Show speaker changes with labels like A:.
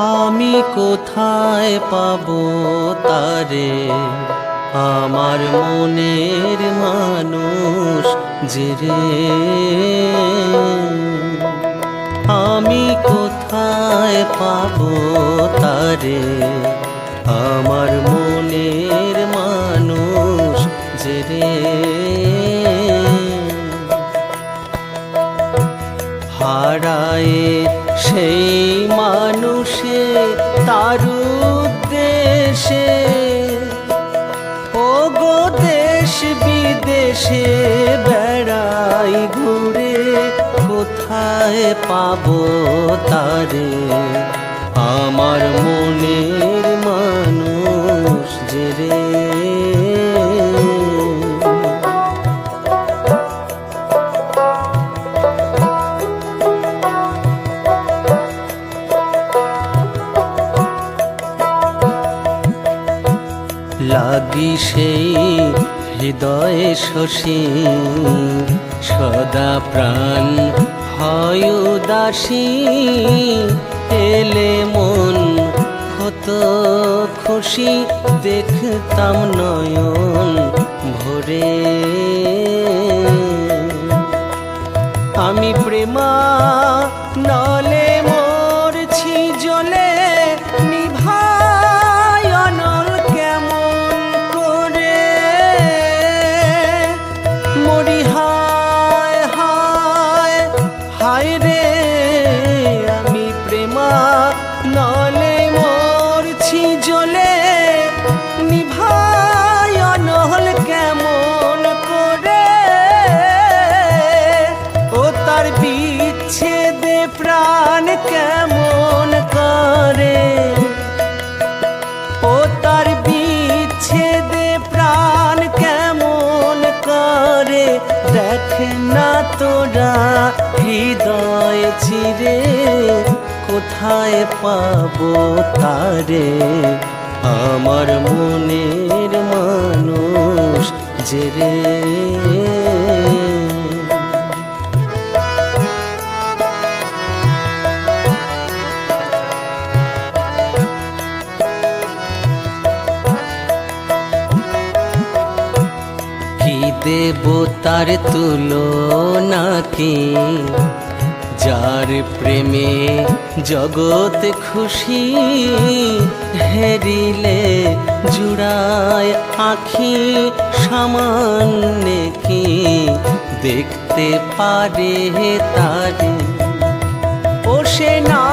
A: আমি কোথায় পাব তারে? আমার মনের মানুষ যে রে? আমি কোথায় পাব তারে? আমার হারায় সেই মানুষে তার উদ্দেশে ও দেশ বিদেশে বেড়াই ঘুরে, কোথায় পাবো তারে? আমার মনের লাগি সেই হৃদয়ে শশী। সদা প্রাণ হয় উদাসী, এলে মন কত খুশি, দেখতাম নয়ন ভরে। আমি প্রেমা নলে মরছি মরি হায় হায়। হায় রে, আমি প্রেমা নলে মরছি জলে নিভাই অনল কেমন করে? ও তার বিচ্ছেদে প্রাণ কেমন করে? ও তার বিচ্ছেদে দেখে না তোরা হৃদয় চিরে কোথায় পাবো তারে? আমার মনের মানুষ যে রে। কি দেব তার তুলো নাকি? যার প্রেমে জগৎ খুশি, হেরিলে জুড়ায় আখি সামান্য কি? দেখতে পারে তারে। ও সে না